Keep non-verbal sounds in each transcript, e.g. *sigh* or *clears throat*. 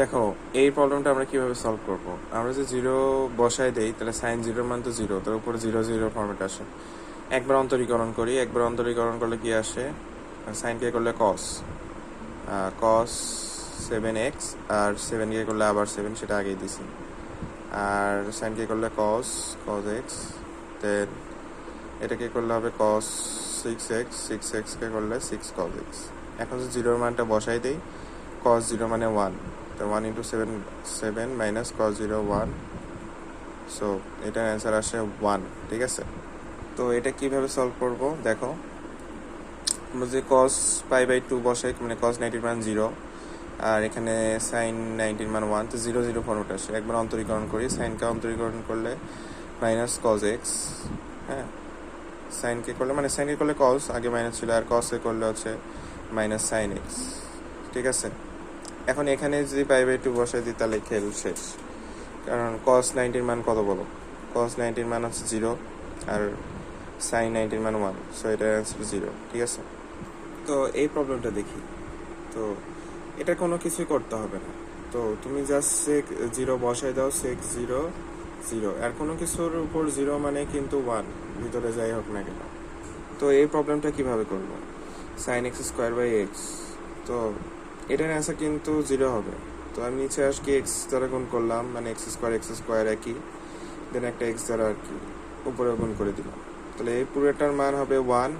দেখো, এই প্রবলেমটা আমরা কীভাবে সলভ করব? আমরা যে জিরো বসাই দেই, তাহলে সাইন জিরোর মান তো জিরো তার উপরে জিরো জিরো ফর্মেট আসে। একবার অন্তরীকরণ করি, একবার অন্তরীকরণ করলে কি আসে? সাইন কে করলে কস কস সেভেন এক্স আর সেভেন কে করলে আবার সেভেন সেটা আগেই দিছি। আর সাইন কে করলে কস কস এক্স দেন এটাকে করলে হবে? কস সিক্স এক্স সিক্স এক্সকে করলে সিক্স কস এক্স এখন যে জিরোর মানটা বসাই দেই কস জিরো মানে ওয়ান তো one into seven seven minus cos zero one so এটার অ্যান্সার আসে ওয়ান ঠিক আছে? তো এটা কীভাবে সলভ করব? দেখো, আমরা যে কস পাই বাই টু বসাই মানে কস নাইনটির মান জিরো আর এখানে সাইন নাইনটির মান ওয়ান তো জিরো জিরো ফর্মেট আসে। একবার অন্তরীকরণ করি সাইনকে অন্তরীকরণ করলে মাইনাস কস এক্স হ্যাঁ? সাইনকে করলে মানে সাইনকে করলে কস আগে মাইনাস ছিল, আর কসে করলে হচ্ছে মাইনাস সাইন এক্স ঠিক আছে? এখন এখানে যদি পাই বাই টু বসাই দিই, তাহলে খেল শেষ। কারণ কস নাইনটির মান কত বলো? কস নাইনটির মান হচ্ছে জিরো আর সাইন নাইনটির মান ওয়ান সো এটার অ্যান্সার জিরো ঠিক আছে? তো এই প্রবলেমটা দেখি। তো এটা কোনো কিছুই করতে হবে না। তো তুমি জাস্ট সেক জিরো বসাই দাও সেক জিরো জিরো আর কোনো কিছুর উপর জিরো মানে কিন্তু ওয়ান ভিতরে যাই হোক না কেন। তো এই প্রবলেমটা কীভাবে করব? Sine x square by x তো এটার অ্যান্সার কিন্তু জিরো হবে। তো আমি নিচে আজকে এক্স দ্বারা গুণ করলাম মানে এক্স স্কোয়ার এক্স স্কোয়ার একই দেন একটা এক্স দ্বারা আর কি উপরে গুণ করে দিলাম। তাহলে এই পুরোটার মান হবে ওয়ান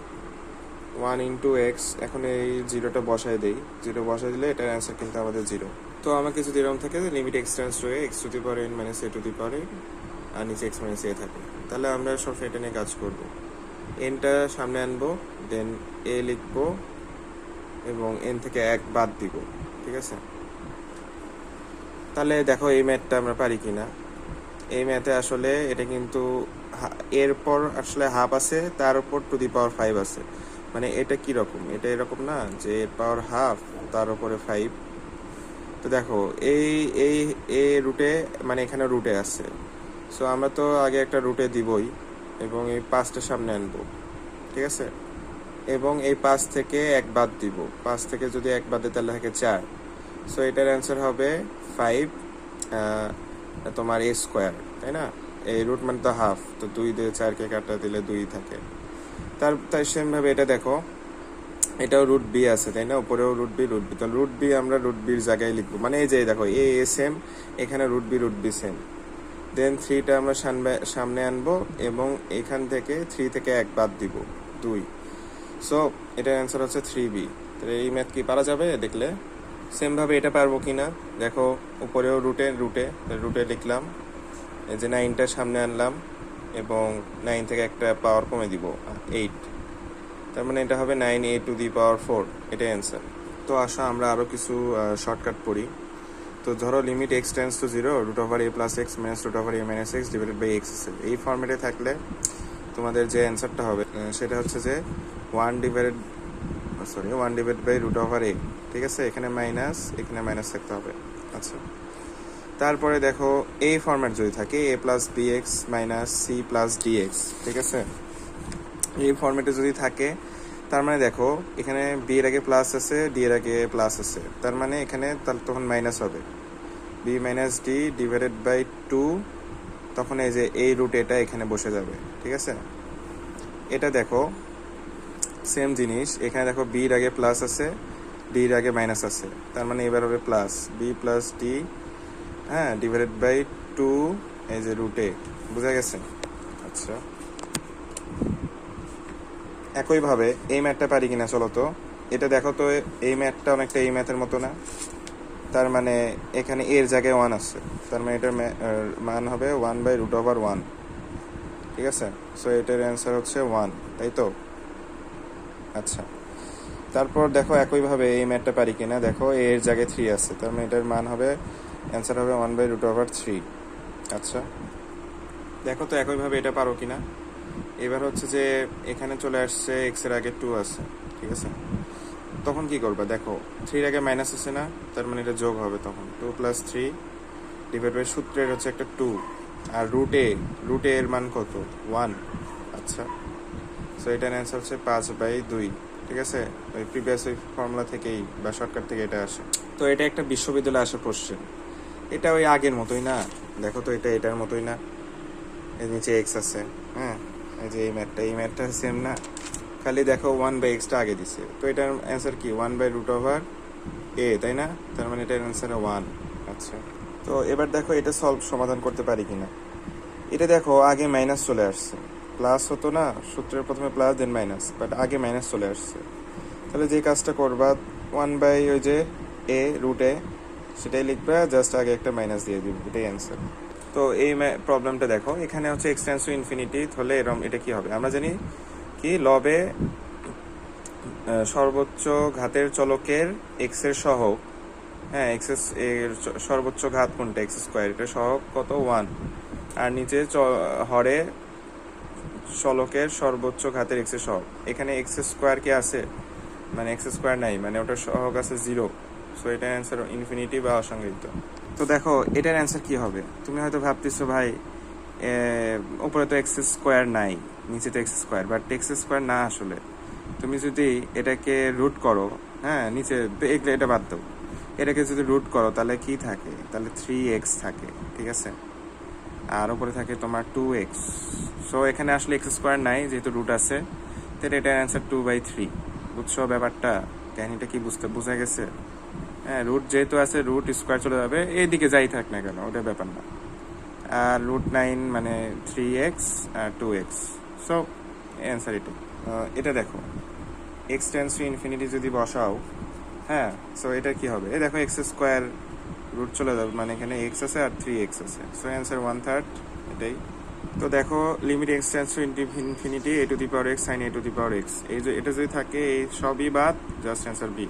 ওয়ান ইন্টু এক্স এখন এই জিরোটা বসাই দেই। জিরো বসাই দিলে এটার অ্যান্সার কিন্তু আমাদের জিরো তো আমাকে যদি এরকম থাকে limit x tends to x to the power n minus a to the power আর নিচে এক্স মাইনাস এ থাকে। তাহলে আমরা সব এটা নিয়ে কাজ করব। এনটা সামনে আনব দেন এ লিখব এবং এন থেকে এক বাদ দিব, ঠিক আছে? তাহলে দেখো এই ম্যাথটা আমরা পারি কিনা। এই ম্যাথে আসলে এটা কিন্তু এরপর আসলে হাফ আছে, তার উপর টু দি পাওয়ার ফাইভ আছে। মানে এটা কি রকম? এটা এরকম না যে এর পাওয়ার হাফ, তার উপরে ফাইভ। তো দেখো, এই এই এ রুটে মানে এখানে রুটে আছে। সো আমরা তো আগে একটা রুটে দিবই এবং এই পাঁচটা সামনে আনব, ঠিক আছে? এবং এই পাঁচ থেকে এক বাদ দিব। পাঁচ থেকে যদি এক বাদে তাহলে থাকে চার। সো এটার অ্যান্সার হবে ফাইভ তোমার এ স্কোয়ার তাই না? এই রুট মানে তো হাফ তো দুই দিয়ে চারকে কাটা দিলে দুই থাকে। তার, তাই সেমভাবে এটা দেখো, এটাও রুট বি আছে, তাই না? উপরেও রুট বি রুট বি তো রুট বি আমরা রুট বির জায়গায় লিখব। মানে এই যে দেখো এ এ সেম এখানে root b root b same then থ্রিটা আমরা সামনে আনব এবং এখান থেকে থ্রি থেকে এক বাদ দিব, দুই। সো এটার অ্যান্সার হচ্ছে থ্রি বি তাহলে এই ম্যাথ কি পারা যাবে? দেখলে। সেম ভাবে এটা পারব কিনা? দেখো, উপরেও রুটে রুটে রুটে লিখলাম। এই যে নাইনটা সামনে আনলাম এবং নাইন থেকে একটা পাওয়ার কমে দিব। এইট তার মানে এটা হবে nine a to the power four এটাই অ্যান্সার তো আসো, আমরা আরও কিছু শর্টকাট পড়ি। তো ধরো limit x tends to zero root over a plus x minus root over a minus x divided by x এই ফর্মেটে থাকলে তোমাদের যে অ্যান্সারটা হবে সেটা হচ্ছে যে one divided sorry one divide by root over a ঠিক আছে? এখানে মাইনাস এখানে মাইনাস থাকতে হবে। আচ্ছা। তারপরে দেখো এ ফর্ম্যাট যদি থাকে a plus b x minus c plus d x ঠিক আছে? এই ফর্ম্যাটে যদি থাকে, তার মানে দেখো, এখানে বি এর আগে প্লাস আছে ডি এর আগে প্লাস আছে। তার মানে এখানে তার তখন মাইনাস হবে। B minus d divided by two তখন এই যে এই রুট এটা এখানে বসে যাবে। ঠিক আছে? এটা দেখো সেম জিনিস। এখানে দেখো বির আগে প্লাস আছে ডির আগে মাইনাস আছে। তার মানে এবার হবে প্লাস বি প্লাস ডি হ্যাঁ ডিভাইডেড বাই টু এই যে রুটে বোঝা গেছে? আচ্ছা। একইভাবে এই ম্যাথটা পারি কিনা চলো তো? এটা দেখো তো, এই ম্যাথটা অনেকটা এই ম্যাথের মতো না? তার মানে এখানে এর জায়গায় ওয়ান আছে। তার মানে এটার মান হবে one by root over one ঠিক আছে? সো এটার অ্যান্সার হচ্ছে ওয়ান তাই তো? আচ্ছা। তারপর দেখো একইভাবে এই ম্যাথটা পারি কিনা? দেখো এর জায়গায় থ্রি আছে, তার মানে এটার মান হবে অ্যান্সার হবে one by root over three আচ্ছা। দেখো তো একইভাবে এটা পারো কিনা? এবার হচ্ছে যে, এখানে চলে আসছে এক্সের আগে টু আছে, ঠিক আছে? তখন কি করবা? দেখো থ্রির আগে মাইনাস আছে না, তার মানে এটা যোগ হবে তখন। Two plus three divide by সূত্রের হচ্ছে একটা টু আর রুট এ রুট এর মান কত? ওয়ান আচ্ছা। সো এটার অ্যান্সার হচ্ছে পাঁচ বাই দুই। ঠিক আছে? ওই প্রিভিয়াস ওই ফর্মুলা থেকেই বা শর্টকাট থেকে এটা আসে। তো এটা একটা বিশ্ববিদ্যালয়ে আসা কোশ্চেন এটা ওই আগের মতোই না? দেখো তো এটা এটার মতোই না? এর নিচে এক্স আছে। হ্যাঁ? এই যে এই ম্যাথটা এই ম্যাথটা সেম না? খালি দেখো ওয়ান বাই এক্সটা আগে দিছে। তো এটার অ্যান্সার কি? One by root over a তাই না? তার মানে এটার অ্যান্সার ওয়ান আচ্ছা। তো এবার দেখো এটা সলভ সমাধান করতে পারি কিনা। এটা দেখো, আগে মাইনাস চলে আসছে। প্লাস হতো না, সূত্রের প্রথমে প্লাস দেন মাইনাস বাট আগে মাইনাস চলে আসছে। তাহলে যে কাজটা করবা ওয়ান বাই ওই যে এ রুট এ সেটাই লিখবা জাস্ট আগে একটা মাইনাস দিয়ে দিবে, এটাই অ্যান্সার তো এই প্রবলেমটা দেখো, এখানে হচ্ছে এক্সটেন্স টু ইনফিনিটি হলে এরম, এটা কি হবে? আমরা জানি কি, লবে সর্বোচ্চ ঘাতের চলকের এক্সের সহগ হ্যাঁ এক্সের সর্বোচ্চ ঘাত কোনটা? এক্স স্কোয়ার এটা সহগ কত? ওয়ান আর নিচে হরে চলকের সর্বোচ্চ ঘাতের এক্সের সহগ। এখানে এক্স স্কোয়ার কি আছে? মানে এক্স স্কোয়ার নাই মানে ওটার সহগ আছে জিরো সো এটার অ্যান্সার ইনফিনিটি বা অসংজ্ঞায়িত তো দেখো এটার অ্যান্সার কি হবে? তুমি হয়তো ভাবতেছো ভাই এ, উপরে তো এক্স স্কোয়ার নাই নিচে তো x square but x square না আসলে। তুমি যদি এটাকে রুট করো হ্যাঁ নিচে এটা বাদ দাও। এটাকে যদি রুট করো, তাহলে কি থাকে? তাহলে থ্রি এক্স থাকে, ঠিক আছে? আর উপরে থাকে তোমার টু এক্স সো এখানে আসলে এক্স স্কোয়ার নাই, যেহেতু রুট আছে তাহলে এটার অ্যান্সার টু বাই থ্রি বুঝছ ব্যাপারটা? কাহিনীটা কি বুঝতে, বোঝা গেছে? হ্যাঁ রুট যেহেতু আছে রুট স্কোয়ার চলে যাবে, এইদিকে যাই থাক না কেন, ওটা ব্যাপার না। আর রুট নাইন মানে থ্রি এক্স আর টু এক্স সো অ্যান্সার এটা এটা দেখো এক্স টেন্স টু ইনফিনিটি যদি বসাও হ্যাঁ সো এটা কি হবে? এই দেখো এক্স স্কোয়ার রুট চলে যাবে মানে এখানে এক্স আছে আর থ্রি এক্স আছে। সো অ্যান্সার ওয়ান থার্ড এটাই। তো দেখো limit x tends to infinity a to the power x sine a to the power x এই যে, এটা যদি থাকে, এই সবই বাদ just answer b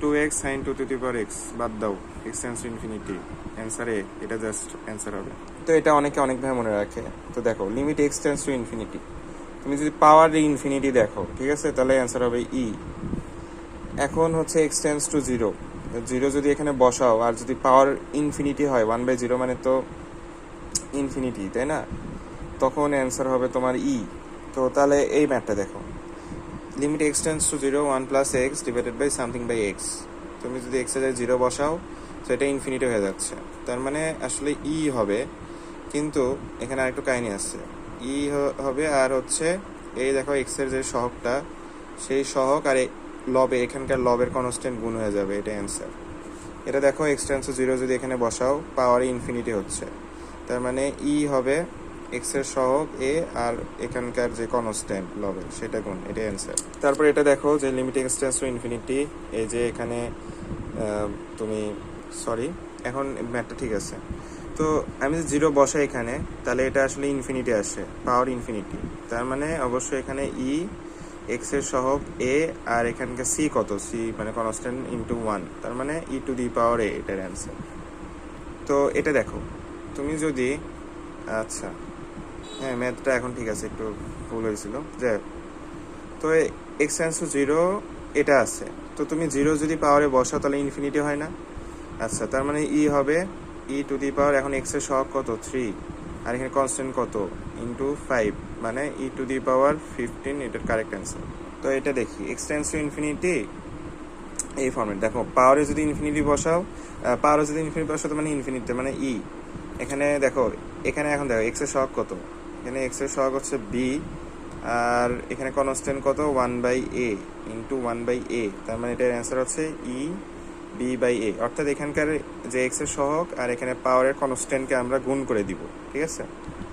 to x sine to to the power x বাদ দাও x tends to infinity answer এ এটা জাস্ট অ্যান্সার হবে। তো এটা অনেকে অনেকভাবে মনে রাখে। তো দেখো limit x tends to infinity তুমি যদি পাওয়ার ইনফিনিটি দেখো, ঠিক আছে? তাহলে অ্যান্সার হবে ই এখন হচ্ছে x tends to zero zero যদি এখানে বসাও, আর যদি পাওয়ার ইনফিনিটি হয় ওয়ান বাই জিরো মানে তো ইনফিনিটি তাই না? তখন অ্যান্সার হবে তোমার ই তো তাহলে এই ম্যাথটা দেখো। Limit x tends to zero one plus x divided by something by x তুমি যদি এক্সের জায়গায় জিরো বসাও, তো এটা ইনফিনিটি হয়ে যাচ্ছে। তার মানে আসলে ই হবে, কিন্তু এখানে আরেকটু কাহিনী আছে। ই হবে আর হচ্ছে, এই দেখো এক্সের যে সহগটা, সেই সহগ আর লবে, এখানকার লবের কনস্ট্যান্ট গুণ হয়ে যাবে এটা অ্যান্সার এটা দেখো এক্স টেন্স জিরো যদি এখানে বসাও পাওয়ার ইনফিনিটি হচ্ছে। তার মানে ই হবে এক্সের সহগ এ আর এখানকার যে কনস্ট্যান্ট লবে, সেটা গুণ এটা অ্যান্সার তারপর এটা দেখো, যে limit x tends to infinity এই যে এখানে তুমি সরি এখন ম্যাথটা ঠিক আছে। তো আমি যদি জিরো বসাই এখানে, তাহলে এটা আসলে ইনফিনিটি আসে পাওয়ার ইনফিনিটি তার মানে অবশ্যই এখানে ই এক্সের সহগ এ আর এখানকার সি কত? সি মানে কনস্ট্যান্ট ইন্টু ওয়ান তার মানে ই টু দি পাওয়ার এ এটার অ্যান্সার তো এটা দেখো, তুমি যদি আচ্ছা হ্যাঁ ম্যাথটা এখন ঠিক আছে, একটু ভুল হয়েছিল, যে, তো এক্স টু জিরো এটা আছে, তো তুমি জিরো যদি পাওয়ারে বসাও, তাহলে ইনফিনিটি হয় না? আচ্ছা তার মানে ই হবে ই টু দি পাওয়ার এখন এক্সের সহগ কত? থ্রি আর এখানে কনস্ট্যান্ট কত? ইন্টু ফাইভ মানে e to the power fifteen এটার কারেক্ট অ্যান্সার তো এটা দেখি এক্স টেন্স টু ইনফিনিটি এই ফর্মেট দেখো পাওয়ারে যদি ইনফিনিটি বসাও পাওয়ারে যদি ইনফিনিটি বসাও মানে ইনফিনিটি মানে ই এখানে দেখো, এখানে এখন দেখো এক্সের সহগ কত? এখানে এক্সের সহগ হচ্ছে বি আর এখানে কনস্ট্যান্ট কত? One by a into one by a তার মানে এটার অ্যান্সার হচ্ছে ই বি বাই এ অর্থাৎ এখানকার যে এক্সের সহগ, আর এখানে পাওয়ারের কনস্ট্যান্টকে আমরা গুণ করে দিব, ঠিক আছে?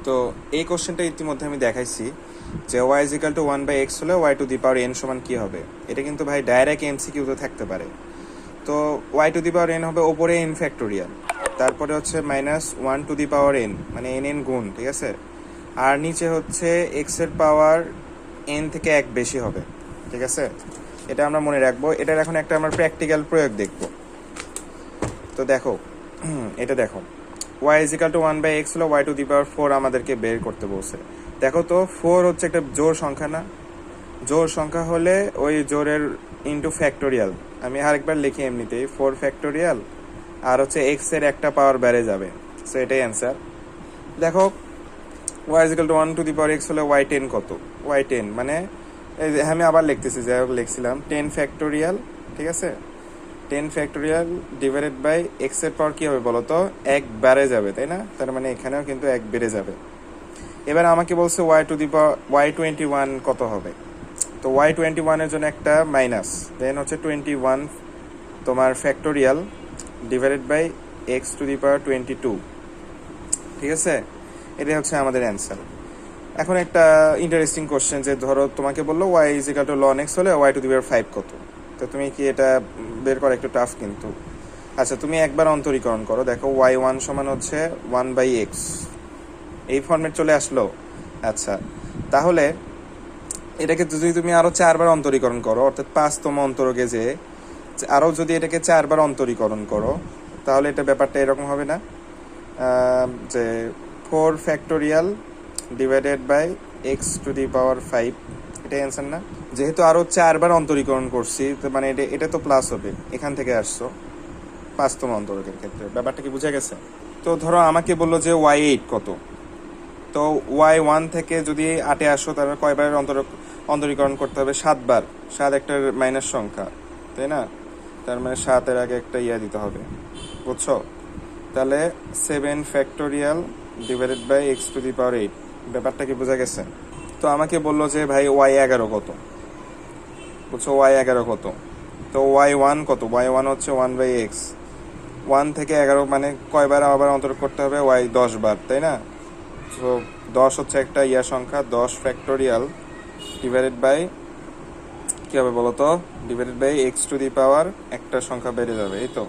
তো এই কোশ্চেনটা ইতিমধ্যে আমি দেখাইছি যে y is equal to one by x হলে y to the power n সমান কি হবে? এটা কিন্তু ভাই ডাইরেক্ট এমসিকিউতে থাকতে পারে। তো y to the power n হবে ওপরে এন ফ্যাক্টোরিয়াল তারপরে হচ্ছে minus one to the power n মানে এন এন গুণ, ঠিক আছে? আর নিচে হচ্ছে এক্সের পাওয়ার এন থেকে এক বেশি হবে, ঠিক আছে? এটা আমরা মনে রাখব। এটার এখন একটা আমরা প্র্যাকটিক্যাল প্রয়োগ দেখব। তো দেখো, *clears throat* এটা দেখো। Y is equal to one by x হলো y to the power four আমাদেরকে বের করতে বলছে। দেখো তো ফোর হচ্ছে একটা জোর সংখ্যা না? জোর সংখ্যা হলে ওই জোরের ইন্টু ফ্যাক্টোরিয়াল আমি আরেকবার লিখি এমনিতেই ফোর ফ্যাক্টোরিয়াল আর হচ্ছে এক্সের একটা পাওয়ার বেড়ে যাবে। সো এটাই অ্যান্সার দেখো y is equal to one to the power x হলে ওয়াই টেন কত? ওয়াই টেন মানে আমি আবার লিখতেছি, যাই হোক লিখছিলাম। টেন ফ্যাক্টোরিয়াল ঠিক আছে? টেন ফ্যাক্টোরিয়াল ডিভাইডেড বাই এক্সের পাওয়ার কি হবে বলো তো এক বেড়ে যাবে, তাই না? তার মানে এখানেও কিন্তু এক বেড়ে যাবে। এবার আমাকে বলছে y to the power y twenty one কত হবে? তো ওয়াই টোয়েন্টি ওয়ানের জন্য একটা মাইনাস দেন হচ্ছে টোয়েন্টি ওয়ান তোমার factorial divided by x to the power twenty two ঠিক আছে? এটাই হচ্ছে আমাদের অ্যান্সার এখন একটা ইন্টারেস্টিং কোশ্চেন যে ধরো তোমাকে বলল y is to loan x হলে y to the power five কত? তো তুমি কি এটা বের করা একটু টাফ কিন্তু। আচ্ছা তুমি একবার অন্তরীকরণ করো। দেখো ওয়াই ওয়ান সমান হচ্ছে ওয়ান বাই এক্স এই ফর্মেট চলে আসলো? আচ্ছা তাহলে এটাকে যদি তুমি আরও চারবার অন্তরীকরণ করো, অর্থাৎ পাঁচতম অন্তরকে যে আরও যদি এটাকে চারবার অন্তরীকরণ করো, তাহলে এটা ব্যাপারটা এরকম হবে না। যে four factorial divided by x to the power five এটাই অ্যান্সার না? যেহেতু আরও চারবার অন্তরীকরণ করছি, তো মানে এটা এটা তো প্লাস হবে। এখান থেকে আসছো। পাঁচতম অন্তরকের ক্ষেত্রে। ব্যাপারটা কি বুঝা গেছে? তো ধরো আমাকে বলল যে ওয়াই এইট কত? তো ওয়াই ওয়ান থেকে যদি আটে আসো, তাহলে কয়বার অন্তর, অন্তরীকরণ করতে হবে? সাতবার। সাত একটা মাইনাস সংখ্যা, তাই না? তার মানে সাতের আগে একটা ইয়া দিতে হবে। বুঝছ? তাহলে seven factorial divided by x to the power eight ব্যাপারটা কি বোঝা গেছে? তো আমাকে বলল যে ভাই ওয়াই এগারো কত? বুঝছ ওয়াই এগারো কত? তো ওয়াই ওয়ান কত? ওয়াই ওয়ান হচ্ছে ওয়ান বাই এক্স ওয়ান থেকে এগারো মানে কয়বার আবার অন্তর করতে হবে? ওয়াই দশ বার, তাই না? তো দশ হচ্ছে একটা ইয়া সংখ্যা, দশ ফ্যাক্টোরিয়াল ডিভাইডেড বাই কী হবে বলো তো divided by x to the power একটা সংখ্যা বেড়ে যাবে, এই তো।